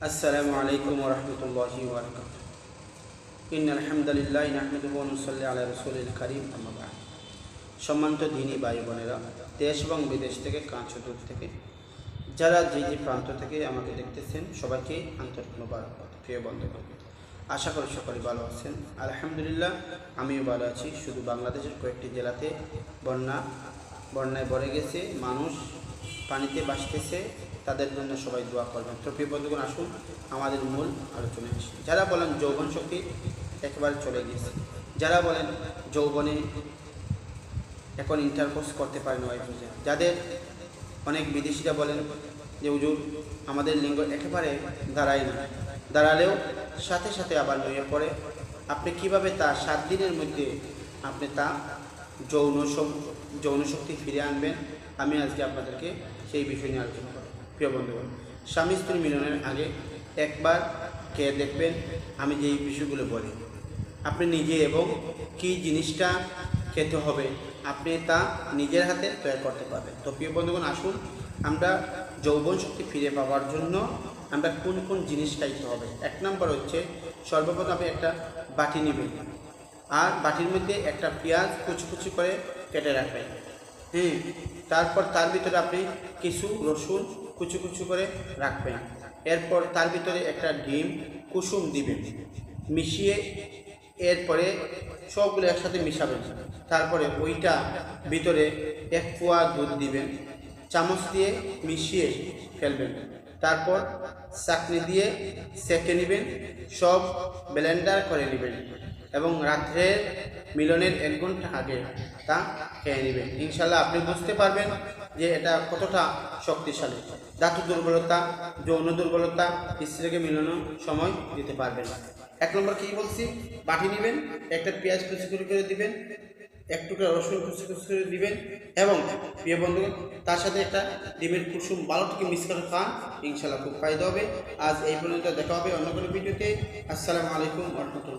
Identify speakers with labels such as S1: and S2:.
S1: السلام عليكم ورحمة الله وبركاته إن الحمد لله نحمده ونصلي على رسول الكريم أما بعد সম্মানিত দিনী ভাই বোনেরা দেশ এবং বিদেশ থেকে কাঁচ ও দূর থেকে যারা যে যে প্রান্ত থেকে আমাকে দেখতেছেন সবাইকে আন্তরিক মোবারকবাদ প্রিয় বন্ধুগণ আশা করি সকলে ভালো আছেন আলহামদুলিল্লাহ আমিও ভালো আছি শুধু বাংলাদেশের কয়েকটি জেলাতে বন্যা বন্যায় ভরে গেছে মানুষ পানিতে বাসতেছে তাদের জন্য সবাই দোয়া করবেন। তো প্রিয় বন্ধুগণ, আসুন আমাদের মূল আলোচনায় আসি। যারা বলেন যৌবন শক্তি, একেবারে চলে গিয়েছে। যারা বলেন যৌবনে এখন ইন্টারকোর্স করতে পারেন ওয়াইফ যাদের অনেক বিদেশিরা বলেন যে, হুজুর, আমাদের লিঙ্গ একেবারে দাঁড়ায় না। দাঁড়ালেও সাথে সাথে আবার লইয়ে পড়ে। আপনি কীভাবে তা সাত দিনের মধ্যে আপনি তা যৌন যৌন শক্তি ফিরে আনবেন? আমি আজকে আপনাদেরকে সেই বিষয় নিয়ে আলোচনা প্রিয় বন্ধুগণ, স্বামী স্ত্রী মিলনের আগে একবার কে দেখবেন, আমি যেই বিষয়গুলো বলি। আপনি নিজে এবং কি জিনিসটা খেতে হবে, আপনি তা নিজের হাতে তৈরি করতে পারবেন। তো প্রিয় বন্ধুগণ, আসুন আমরা যৌবন শক্তি ফিরে পাওয়ার জন্য আমরা কোন কোন জিনিস খাইতে হবে। এক নম্বর হচ্ছে সর্বপ্রথম আপনি একটা বাটি নেবেন। আর বাটির মধ্যে একটা পেঁয়াজ কুচি কুচি করে কেটে রাখবেন। হ্যাঁ তারপর তার ভিতরে আপনি কিছু রসুন কুচু কুচু করে রাখবেন। এরপর তার ভিতরে একটা ডিম, কুসুম দিবেন। মিশিয়ে এরপরে সবগুলো একসাথে মিশাবেন। তারপরে ওইটা ভিতরে এক পোয়া দুধ দিবেন। চামচ দিয়ে মিশিয়ে ফেলবেন। তারপর চাকনি দিয়ে সেঁকে নেবেন। সব ব্লেন্ডার করে নেবেন। এবং রাত্রে মিলনের এক ঘণ্টা আগে তা খেয়ে নেবেন ইনশাল্লাহ আপনি বুঝতে পারবেন যে এটা কতটা শক্তিশালী। ধাতু দুর্বলতা, যৌন দুর্বলতা, স্ত্রীকে মিলানোর সময় দিতে পারবেন এক নম্বর কি বলছি? বাটি নেবেন, একটা পেঁয়াজ কুচি কুচি করে দিবেন, এক টুকরা রসুন কুচি কুচি করে দিবেন এবং প্রিয় বন্ধু, তার সাথে একটা ডিমের কুসুম থেকে মিক্স করে খান ইনশাল্লাহ খুব ফায়দা হবে। আজ এই পর্যন্ত দেখা হবে অন্য কোনো ভিডিওতে। আসসালামু আলাইকুম রহমতুল্লাহ।